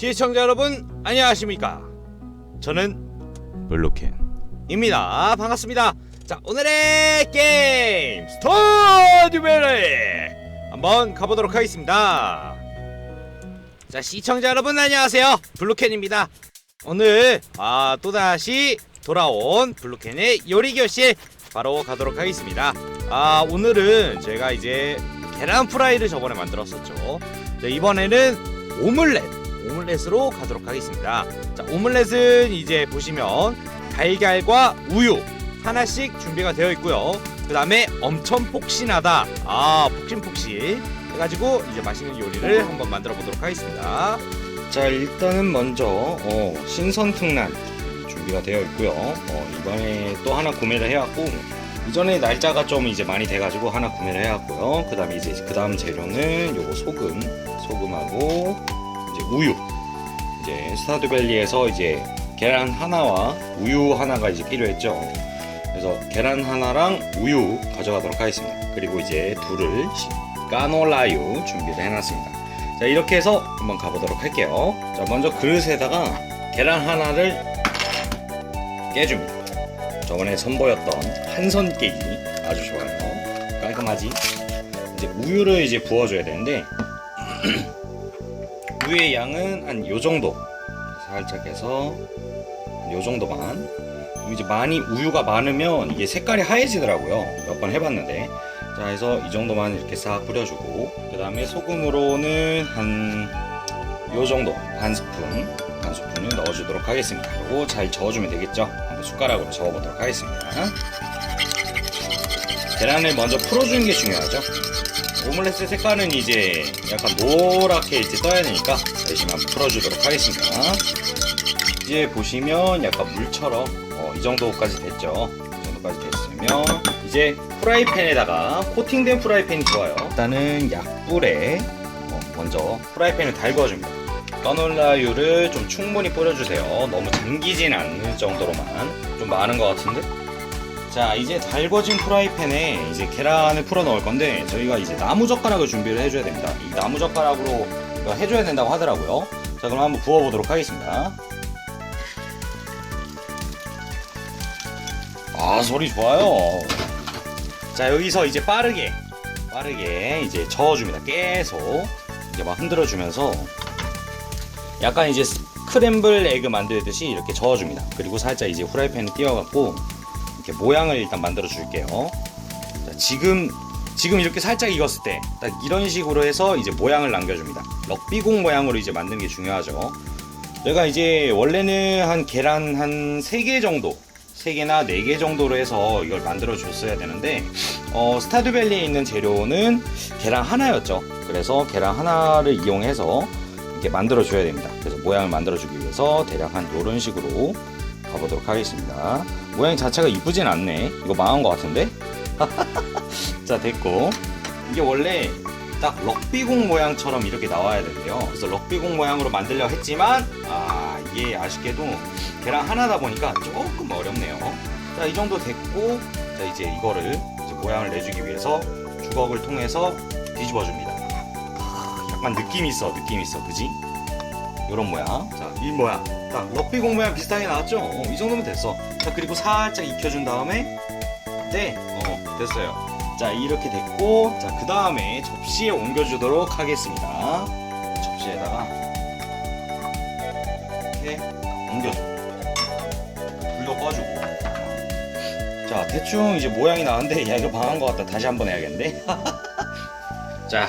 시청자 여러분 안녕하십니까? 저는 블루캔입니다. 반갑습니다. 자 오늘의 게임 스타듀벨리 한번 가보도록 하겠습니다. 자 시청자 여러분 안녕하세요. 블루캔입니다. 오늘 아 또다시 돌아온 블루캔의 요리 교실 바로 가도록 하겠습니다. 아 오늘은 제가 이제 계란 프라이를 저번에 만들었었죠. 자, 이번에는 오믈렛 오믈렛으로 가도록 하겠습니다. 자 오믈렛은 이제 보시면 달걀과 우유 하나씩 준비가 되어 있고요. 그 다음에 엄청 폭신하다. 아 폭신폭신 해가지고 이제 맛있는 요리를 한번 만들어 보도록 하겠습니다. 자 일단은 먼저 어, 신선 특란 준비가 되어 있고요. 어, 이번에 또 하나 구매를 해왔고 이전에 날짜가 좀 이제 많이 돼가지고 하나 구매를 해왔고요. 그 다음에 이제 그 다음 재료는 요거 소금, 소금하고 이제 우유. 이제 스타드밸리에서 이제 계란 하나와 우유 하나가 이제 필요했죠. 그래서 계란 하나랑 우유 가져가도록 하겠습니다. 그리고 이제 둘을 까놀라유 준비를 해놨습니다. 자 이렇게 해서 한번 가보도록 할게요. 자 먼저 그릇에다가 계란 하나를 깨줍니다. 저번에 선보였던 한선 깨기 아주 좋아요. 깔끔하지? 이제 우유를 이제 부어줘야 되는데 우유의 양은 한 요 정도. 살짝 해서 요 정도만. 이제 많이 우유가 많으면 이게 색깔이 하얘지더라고요. 몇 번 해봤는데. 자 해서 이 정도만 이렇게 싹 뿌려주고. 그 다음에 소금으로는 한 요 정도 반 스푼 반 스푼을 넣어주도록 하겠습니다. 그리고 잘 저어주면 되겠죠? 한번 숟가락으로 저어보도록 하겠습니다 계란을 먼저 풀어주는 게 중요하죠 오믈렛의 색깔은 이제 약간 노랗게 이제 떠야 되니까 열심히 한번 풀어주도록 하겠습니다. 이제 보시면 약간 물처럼 어, 이 정도까지 됐죠. 이 정도까지 됐으면 이제 프라이팬에다가 코팅된 프라이팬이 좋아요. 일단은 약불에 어, 먼저 프라이팬을 달궈줍니다. 까놀라유를 좀 충분히 뿌려주세요. 너무 잠기진 않는 정도로만 좀 많은 것 같은데 자 이제 달궈진 프라이팬에 이제 계란을 풀어 넣을 건데 저희가 이제 나무 젓가락을 준비를 해줘야 됩니다. 이 나무 젓가락으로 이거 해줘야 된다고 하더라고요. 자 그럼 한번 부어 보도록 하겠습니다. 아 소리 좋아요. 자 여기서 이제 빠르게 빠르게 이제 저어줍니다. 계속 이제 막 흔들어 주면서 약간 이제 스크램블 에그 만들듯이 이렇게 저어줍니다. 그리고 살짝 이제 후라이팬을 띄워갖고 이렇게 모양을 일단 만들어 줄게요. 자, 지금 지금 이렇게 살짝 익었을 때 딱 이런 식으로 해서 이제 모양을 남겨줍니다. 럭비공 모양으로 이제 만드는 게 중요하죠. 제가 이제 원래는 한 계란 한 3개 정도 3개나 4개 정도로 해서 이걸 만들어 줬어야 되는데 어, 스타드밸리에 있는 재료는 계란 하나였죠. 그래서 계란 하나를 이용해서 이렇게 만들어 줘야 됩니다. 그래서 모양을 만들어 주기 위해서 대략 한 이런 식으로 가보도록 하겠습니다. 모양 자체가 이쁘진 않네. 이거 망한 것 같은데? 자, 됐고. 이게 원래 딱 럭비공 모양처럼 이렇게 나와야 된대요. 그래서 럭비공 모양으로 만들려고 했지만, 아, 이게 아쉽게도 계란 하나다 보니까 조금 어렵네요. 자, 이 정도 됐고, 자, 이제 이거를 이제 모양을 내주기 위해서 주걱을 통해서 뒤집어 줍니다. 약간 느낌 있어, 느낌 있어, 그지? 이런 모양. 자, 이 모양. 딱 럭비 공 모양 비슷하게 나왔죠? 어, 이 정도면 됐어. 자, 그리고 살짝 익혀준 다음에, 네, 어, 됐어요. 자, 이렇게 됐고, 자, 그 다음에 접시에 옮겨주도록 하겠습니다. 접시에다가, 이렇게 옮겨줘. 불도 꺼주고. 자, 대충 이제 모양이 나왔는데, 야, 이거 망한 것 같다. 다시 한번 해야겠는데? 자,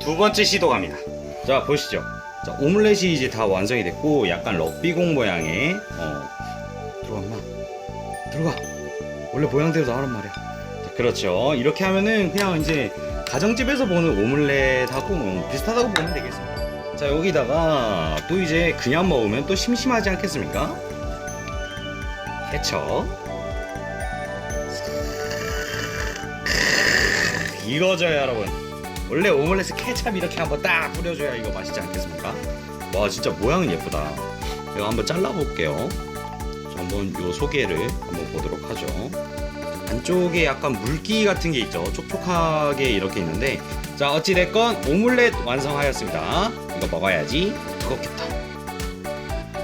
두 번째 시도 갑니다. 자, 보시죠. 자, 오믈렛이 이제 다 완성이 됐고 약간 럭비공 모양의 어 들어가 마. 들어가. 원래 모양대로 나오란 말이야. 자, 그렇죠. 이렇게 하면은 그냥 이제 가정집에서 보는 오믈렛하고 뭐 비슷하다고 보면 되겠습니다. 자 여기다가 또 이제 그냥 먹으면 또 심심하지 않겠습니까? 케첩 이거죠 여러분 원래 오믈렛에 케찹 이렇게 한번 딱 뿌려줘야 이거 맛있지 않겠습니까? 와 진짜 모양은 예쁘다. 제가 한번 잘라볼게요. 자, 한번 요 소개를 한번 보도록 하죠. 안쪽에 약간 물기 같은 게 있죠. 촉촉하게 이렇게 있는데 자 어찌됐건 오믈렛 완성하였습니다. 이거 먹어야지. 뜨겁겠다.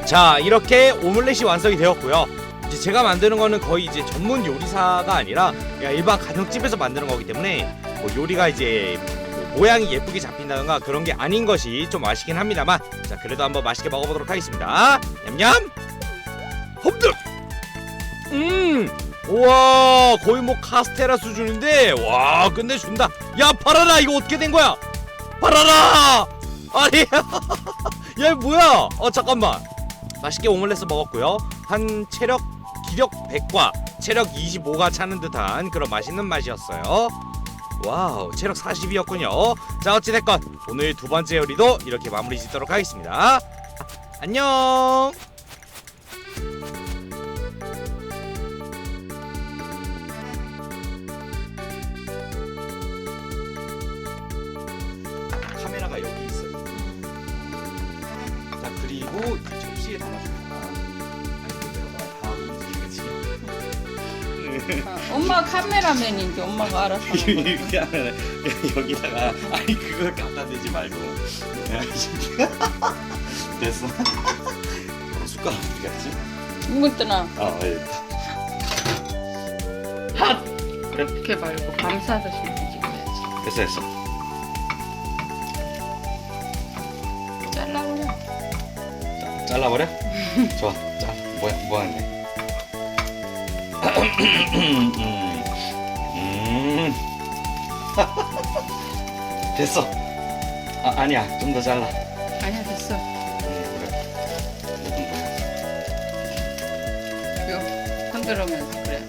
자 이렇게 오믈렛이 완성이 되었고요. 이제 제가 만드는 거는 거의 이제 전문 요리사가 아니라 일반 가정집에서 만드는 거기 때문에 뭐 요리가 이제 뭐 모양이 예쁘게 잡힌다던가 그런 게 아닌 것이 좀 아쉽긴 합니다만 자 그래도 한번 맛있게 먹어보도록 하겠습니다. 냠냠. 험득. 음. 우와 거의 뭐 카스테라 수준인데 와 끝내준다. 야 팔아라 이거 어떻게 된 거야? 팔아라. 아니 야 뭐야? 어 잠깐만. 맛있게 오믈렛을 먹었고요. 한 체력 기력 100과 체력 25가 차는 듯한 그런 맛있는 맛이었어요. 와우 체력 40이었군요. 자 어찌됐건 오늘 두 번째 요리도 이렇게 마무리 짓도록 하겠습니다. 안녕. 카메라가 여기 있어요. 자 그리고 이 접시에 담아줍니다. 엄마 카메라맨인지 엄마가 알아서 하는 거지. 이렇게 하면 여기다가 아니 그걸 갖다 대지 말고 야, 이 새끼야. 됐어. 어, 숟가락 어디 갔지? 이것도나 아 있다. 핫. 이렇게 말고 감싸듯이 뒤집어야지. 됐어 됐어. 잘라버려. 자, 잘라버려? 좋아. 자 뭐야 뭐 하는데? 음. 됐어. 아 아니야 좀 더 잘라. 아니야 됐어. 음. 요 흔들으면서 그래.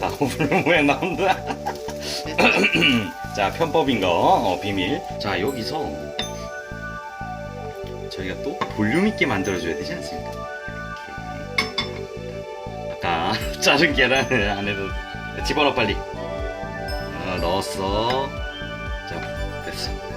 나 오늘 왜 나온다? 자 편법인 거 어, 비밀. 자 여기서 저희가 또 볼륨 있게 만들어줘야 되지 않습니까? 아까 자른 계란을 안에도 집어넣어 빨리. 어, 넣었어. 자 됐어.